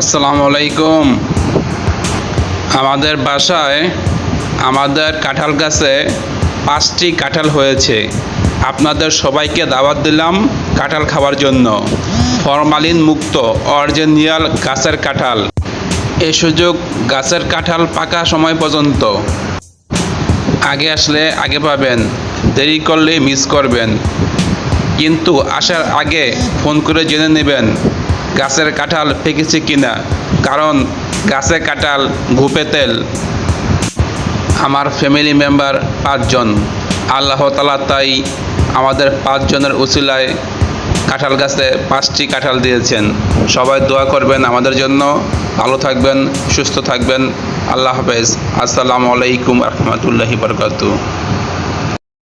আসসালামু আলাইকুম। আমাদের বাসায়, আমাদের কাঁঠাল গাছে পাঁচটি কাঁঠাল হয়েছে। আপনাদের সবাইকে দাওয়াত দিলাম কাঁঠাল খাওয়ার জন্য। ফরমালিন মুক্ত অরিজিনাল গাছের কাঁঠাল। এ সুযোগ গাছের কাঁঠাল পাকা সময় পর্যন্ত। আগে আসলে আগে পাবেন, দেরি করলে মিস করবেন। কিন্তু আসার আগে ফোন করে জেনে নেবেন গাছের কাঁঠাল পেকেছে কিনা? কারণ গাছের কাঁঠাল ঘুপে তেল। আমার ফ্যামিলি মেম্বার পাঁচজন। আল্লাহ তালা তাই আমাদের পাঁচজনের উসিলায় কাঁঠাল গাছে পাঁচটি কাঁঠাল দিয়েছেন। সবাই দোয়া করবেন আমাদের জন্য। ভালো থাকবেন, সুস্থ থাকবেন। আল্লাহ হাফেজ। আসসালামু আলাইকুম রহমতুল্লাহি বরকাতু